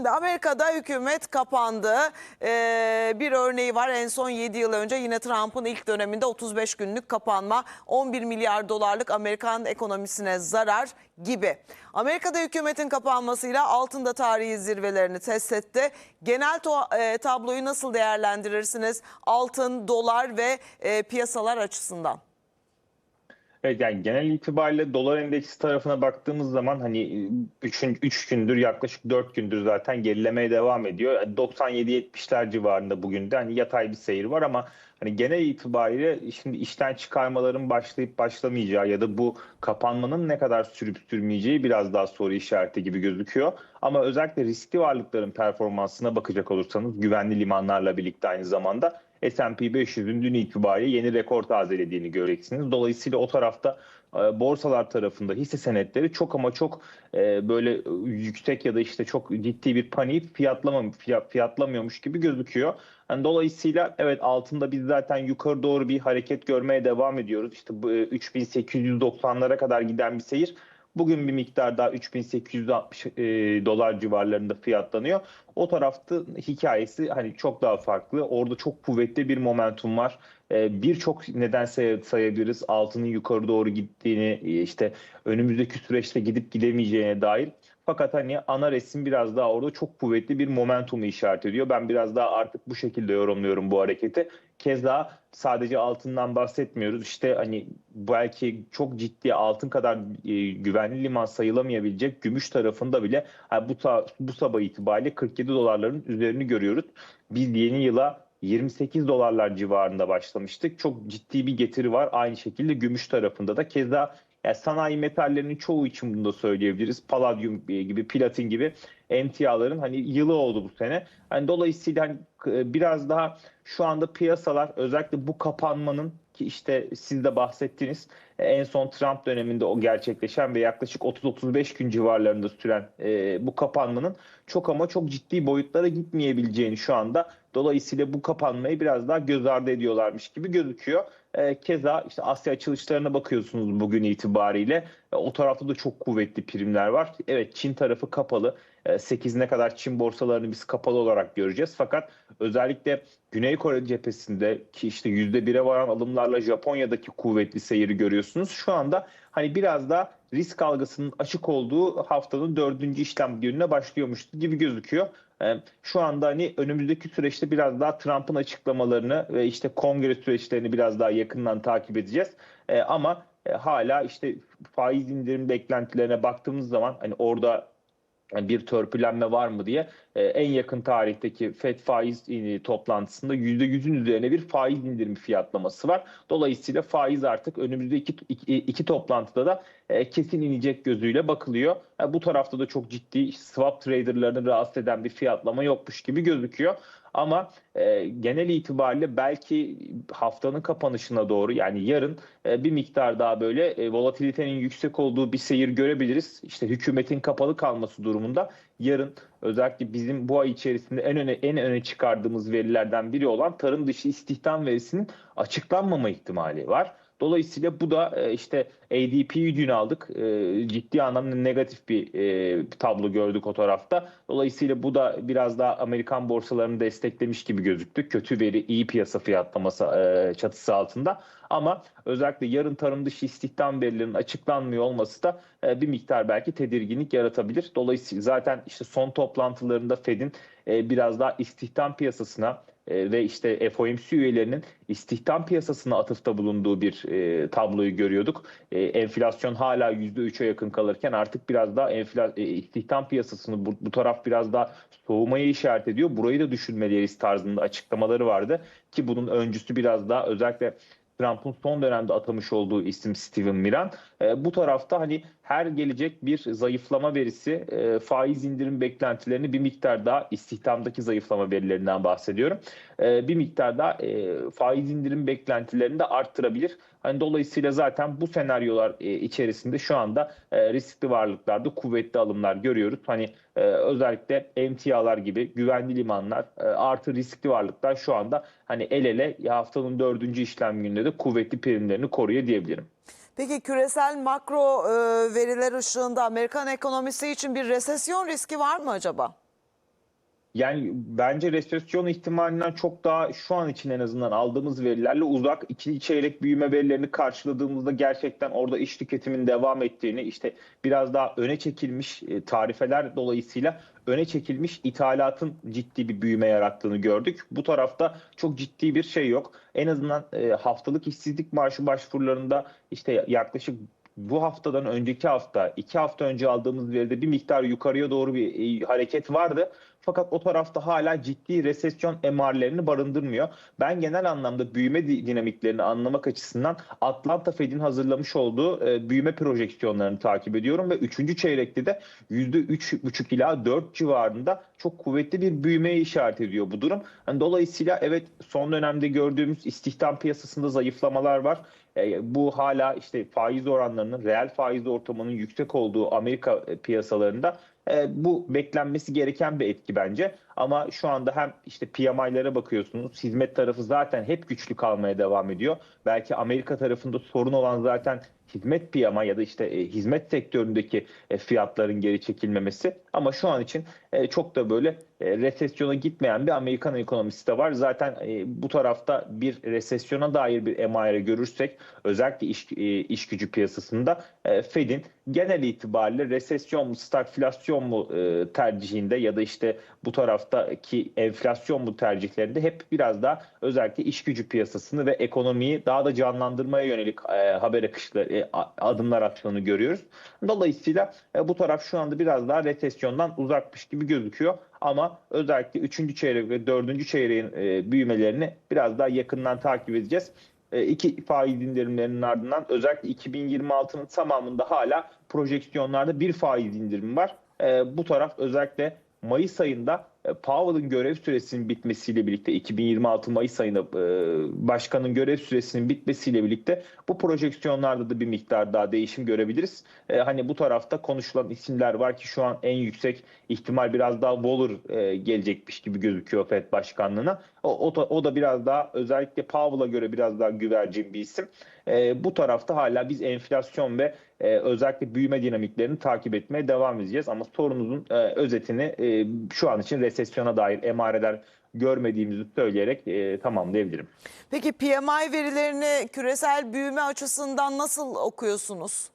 Şimdi Amerika'da hükümet kapandı. Ee, bir örneği var en son 7 yıl önce yine Trump'ın ilk döneminde 35 günlük kapanma 11 milyar dolarlık Amerikan ekonomisine zarar gibi. Amerika'da hükümetin kapanmasıyla altın da tarihi zirvelerini test etti. Genel e, tabloyu nasıl değerlendirirsiniz altın, dolar ve e, piyasalar açısından? Evet yani genel itibariyle dolar endeksi tarafına baktığımız zaman hani 3 3 gündür yaklaşık 4 gündür zaten gerilemeye devam ediyor. Yani 97-70'ler civarında bugün de hani yatay bir seyir var ama hani genel itibariyle şimdi işten çıkarmaların başlayıp başlamayacağı ya da bu kapanmanın ne kadar sürüp sürmeyeceği biraz daha soru işareti gibi gözüküyor. Ama özellikle riskli varlıkların performansına bakacak olursanız güvenli limanlarla birlikte aynı zamanda S&P 500'ün dün itibariyle yeni rekor tazelediğini göreceksiniz. Dolayısıyla o tarafta e, borsalar tarafında hisse senetleri çok ama çok e, böyle yüksek ya da işte çok ciddi bir panik fiyatlamam fiyat, fiyatlamıyormuş gibi gözüküyor. Yani dolayısıyla evet altında biz zaten yukarı doğru bir hareket görmeye devam ediyoruz. İşte bu e, 3890'lara kadar giden bir seyir. Bugün bir miktar daha 3860 e, dolar civarlarında fiyatlanıyor. O tarafta hikayesi hani çok daha farklı. Orada çok kuvvetli bir momentum var. E, Birçok neden say- sayabiliriz. Altının yukarı doğru gittiğini, e, işte önümüzdeki süreçte gidip gidemeyeceğine dair. Fakat hani ana resim biraz daha orada çok kuvvetli bir momentumu işaret ediyor. Ben biraz daha artık bu şekilde yorumluyorum bu hareketi. Keza sadece altından bahsetmiyoruz. İşte hani belki çok ciddi altın kadar e, güvenli liman sayılamayabilecek gümüş tarafında bile hani bu bu sabah itibariyle 47 dolarların üzerini görüyoruz. Biz yeni yıla 28 dolarlar civarında başlamıştık. Çok ciddi bir getiri var. Aynı şekilde gümüş tarafında da keza yani sanayi metallerinin çoğu için bunu da söyleyebiliriz. Palladium gibi, platin gibi emtiaların hani yılı oldu bu sene. Hani dolayısıyla hani e, biraz daha şu anda piyasalar özellikle bu kapanmanın ki işte siz de bahsettiniz en son Trump döneminde o gerçekleşen ve yaklaşık 30-35 gün civarlarında süren e, bu kapanmanın çok ama çok ciddi boyutlara gitmeyebileceğini şu anda dolayısıyla bu kapanmayı biraz daha göz ardı ediyorlarmış gibi gözüküyor. E, keza işte Asya açılışlarına bakıyorsunuz bugün itibariyle. E, o tarafta da çok kuvvetli primler var. Evet Çin tarafı kapalı. E, 8'ine kadar Çin borsalarını biz kapalı olarak göreceğiz. Fakat özellikle Güney Kore cephesinde ki işte %1'e varan alımlarla Japonya'daki kuvvetli seyri görüyorsunuz. Şu anda hani biraz da risk algısının açık olduğu haftanın dördüncü işlem gününe başlıyormuş gibi gözüküyor. E, Şu anda hani önümüzdeki süreçte biraz daha Trump'ın açıklamalarını ve işte kongre süreçlerini biraz daha yakından takip edeceğiz. E, Ama e, hala işte faiz indirim beklentilerine baktığımız zaman hani orada bir törpülenme var mı diye e, en yakın tarihteki FED faiz e, toplantısında %100'ün üzerine bir faiz indirimi fiyatlaması var. Dolayısıyla faiz artık önümüzdeki iki, iki, toplantıda da e, kesin inecek gözüyle bakılıyor. Bu tarafta da çok ciddi swap traderlarını rahatsız eden bir fiyatlama yokmuş gibi gözüküyor. Ama e, genel itibariyle belki haftanın kapanışına doğru yani yarın e, bir miktar daha böyle e, volatilitenin yüksek olduğu bir seyir görebiliriz. İşte hükümetin kapalı kalması durumunda yarın özellikle bizim bu ay içerisinde en öne en öne çıkardığımız verilerden biri olan tarım dışı istihdam verisinin açıklanmama ihtimali var. Dolayısıyla bu da e, işte ADP'yi dün aldık. E, Ciddi anlamda negatif bir e, tablo gördük o tarafta. Dolayısıyla bu da biraz daha Amerikan borsalarını desteklemiş gibi gözüktü. Kötü veri, iyi piyasa fiyatlaması çatısı altında. Ama özellikle yarın tarım dışı istihdam verilerinin açıklanmıyor olması da bir miktar belki tedirginlik yaratabilir. Dolayısıyla zaten işte son toplantılarında Fed'in biraz daha istihdam piyasasına e, ve işte FOMC üyelerinin istihdam piyasasına atıfta bulunduğu bir e, tabloyu görüyorduk. E, enflasyon hala %3'e yakın kalırken artık biraz daha enfla, e, istihdam piyasasını bu, bu taraf biraz daha soğumaya işaret ediyor. Burayı da düşünmeliyiz tarzında açıklamaları vardı ki bunun öncüsü biraz daha özellikle Trump'ın son dönemde atamış olduğu isim Steven Miran. E, bu tarafta hani her gelecek bir zayıflama verisi e, faiz indirim beklentilerini bir miktar daha istihdamdaki zayıflama verilerinden bahsediyorum. E, bir miktar daha e, faiz indirim beklentilerini de arttırabilir. Hani dolayısıyla zaten bu senaryolar e, içerisinde şu anda e, riskli varlıklarda kuvvetli alımlar görüyoruz. Hani e, özellikle emtialar gibi güvenli limanlar e, artı riskli varlıklar şu anda hani el ele haftanın dördüncü işlem gününde de kuvvetli primlerini koruyor diyebilirim. Peki küresel makro e, veriler ışığında Amerikan ekonomisi için bir resesyon riski var mı acaba? Yani bence resesyon ihtimalinden çok daha şu an için en azından aldığımız verilerle uzak ikinci çeyrek büyüme verilerini karşıladığımızda gerçekten orada iş tüketimin devam ettiğini işte biraz daha öne çekilmiş e, tarifeler dolayısıyla öne çekilmiş ithalatın ciddi bir büyüme yarattığını gördük. Bu tarafta çok ciddi bir şey yok. En azından e, haftalık işsizlik maaşı başvurularında işte yaklaşık bu haftadan önceki hafta, iki hafta önce aldığımız veride bir miktar yukarıya doğru bir e, hareket vardı. Fakat o tarafta hala ciddi resesyon emarelerini barındırmıyor. Ben genel anlamda büyüme di- dinamiklerini anlamak açısından Atlanta Fed'in hazırlamış olduğu e, büyüme projeksiyonlarını takip ediyorum ve 3. çeyrekte de %3,5 ila 4 civarında çok kuvvetli bir büyümeye işaret ediyor bu durum. Hani dolayısıyla evet son dönemde gördüğümüz istihdam piyasasında zayıflamalar var. E, bu hala işte faiz oranlarının, reel faiz ortamının yüksek olduğu Amerika e, piyasalarında bu beklenmesi gereken bir etki bence. Ama şu anda hem işte PMI'lara bakıyorsunuz. Hizmet tarafı zaten hep güçlü kalmaya devam ediyor. Belki Amerika tarafında sorun olan zaten hizmet PMI ya da işte e, hizmet sektöründeki e, fiyatların geri çekilmemesi. Ama şu an için e, çok da böyle e, resesyona gitmeyen bir Amerikan ekonomisi de var. Zaten bu tarafta bir resesyona dair bir emaare görürsek özellikle iş, e, iş gücü piyasasında Fed'in genel itibariyle resesyon mu, stagflasyon mu tercihinde ya da işte bu taraftaki enflasyon mu tercihlerinde hep biraz daha özellikle iş gücü piyasasını ve ekonomiyi daha da canlandırmaya yönelik e, haber akışları, e, adımlar attığını görüyoruz. Dolayısıyla e, bu taraf şu anda biraz daha resesyondan uzakmış gibi gözüküyor. Ama özellikle 3. çeyrek ve 4. çeyreğin e, büyümelerini biraz daha yakından takip edeceğiz. E, iki faiz indirimlerinin ardından özellikle 2026'nın tamamında hala projeksiyonlarda bir faiz indirimi var. E, bu taraf özellikle Mayıs ayında Powell'ın görev süresinin bitmesiyle birlikte 2026 Mayıs ayında e, başkanın görev süresinin bitmesiyle birlikte bu projeksiyonlarda da bir miktar daha değişim görebiliriz. E, hani bu tarafta konuşulan isimler var ki şu an en yüksek ihtimal biraz daha Waller e, gelecekmiş gibi gözüküyor Fed başkanlığına. O, o, da, o da biraz daha özellikle Powell'a göre biraz daha güvercin bir isim. E, bu tarafta hala biz enflasyon ve e, özellikle büyüme dinamiklerini takip etmeye devam edeceğiz. Ama sorunuzun e, özetini e, şu an için resesyona dair emareler görmediğimizi söyleyerek e, tamamlayabilirim. Peki PMI verilerini küresel büyüme açısından nasıl okuyorsunuz?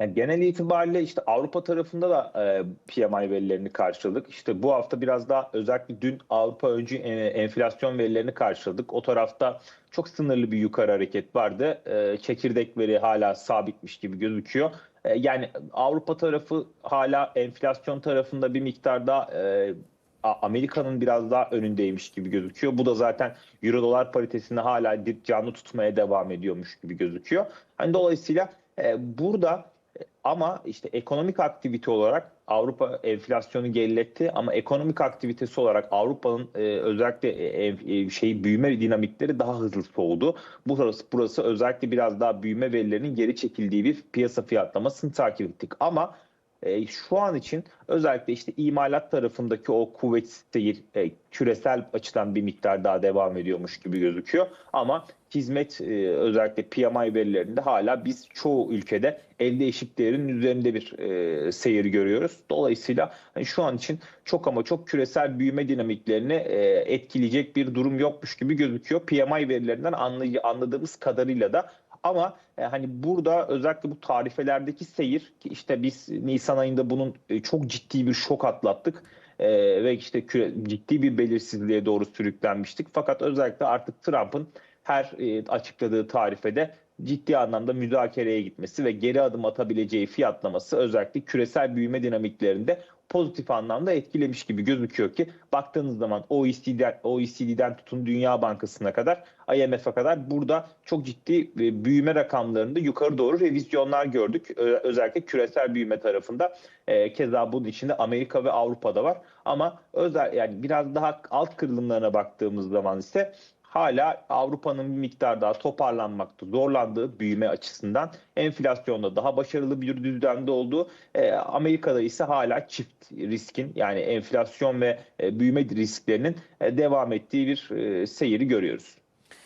Yani genel itibariyle işte Avrupa tarafında da e, PMI verilerini karşıladık. İşte bu hafta biraz daha özellikle dün Avrupa öncü e, enflasyon verilerini karşıladık. O tarafta çok sınırlı bir yukarı hareket vardı. E, çekirdek veri hala sabitmiş gibi gözüküyor. E, yani Avrupa tarafı hala enflasyon tarafında bir miktar daha e, Amerika'nın biraz daha önündeymiş gibi gözüküyor. Bu da zaten Euro dolar paritesini hala canlı tutmaya devam ediyormuş gibi gözüküyor. Hani dolayısıyla e, burada ama işte ekonomik aktivite olarak Avrupa enflasyonu geriletti ama ekonomik aktivitesi olarak Avrupa'nın e, özellikle e, e, şey büyüme dinamikleri daha hızlı soğudu. Burası burası özellikle biraz daha büyüme verilerinin geri çekildiği bir piyasa fiyatlamasını takip ettik. Ama e, şu an için özellikle işte imalat tarafındaki o kuvvet seyir e, küresel açıdan bir miktar daha devam ediyormuş gibi gözüküyor. Ama hizmet e, özellikle PMI verilerinde hala biz çoğu ülkede elde eşik değerinin üzerinde bir e, seyir görüyoruz. Dolayısıyla hani şu an için çok ama çok küresel büyüme dinamiklerini e, etkileyecek bir durum yokmuş gibi gözüküyor. PMI verilerinden anladığımız kadarıyla da ama e, hani burada özellikle bu tarifelerdeki seyir ki işte biz Nisan ayında bunun e, çok ciddi bir şok atlattık. E, ve işte küre- ciddi bir belirsizliğe doğru sürüklenmiştik. Fakat özellikle artık Trump'ın her e, açıkladığı tarifede ciddi anlamda müzakereye gitmesi ve geri adım atabileceği fiyatlaması özellikle küresel büyüme dinamiklerinde pozitif anlamda etkilemiş gibi gözüküyor ki baktığınız zaman OECD'den, OECD'den tutun Dünya Bankası'na kadar IMF'e kadar burada çok ciddi e, büyüme rakamlarında yukarı doğru revizyonlar gördük. Özellikle küresel büyüme tarafında e, keza bunun içinde Amerika ve Avrupa'da var. Ama özel yani biraz daha alt kırılımlarına baktığımız zaman ise hala Avrupa'nın bir miktar daha toparlanmakta zorlandığı büyüme açısından enflasyonda daha başarılı bir düzlemde olduğu e, Amerika'da ise hala çift riskin yani enflasyon ve e, büyüme risklerinin e, devam ettiği bir e, seyiri görüyoruz.